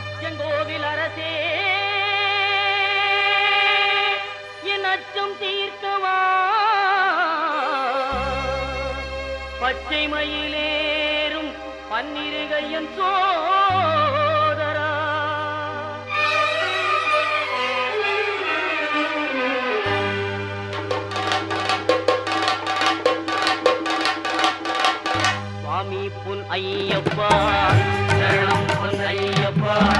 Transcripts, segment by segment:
அச்சங்கோவில் அரசே. என் அச்சம் தீர்க்கவா? பச்சை மயிலேறும் பன்னிருகையன் சோதரா. சுவாமி புன் ஐயப்பா. Bye.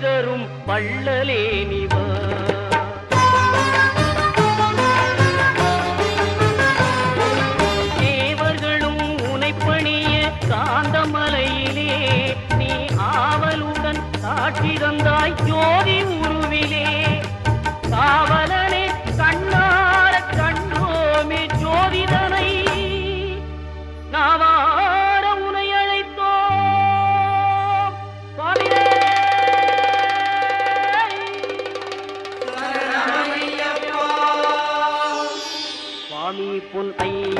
தரும் வள்ளலே நிவா தேவர்களும் உனை பணிய காந்தமலையிலே நீ ஆவலுடன் காட்சி தந்தாய். ஜோதி ពុនអី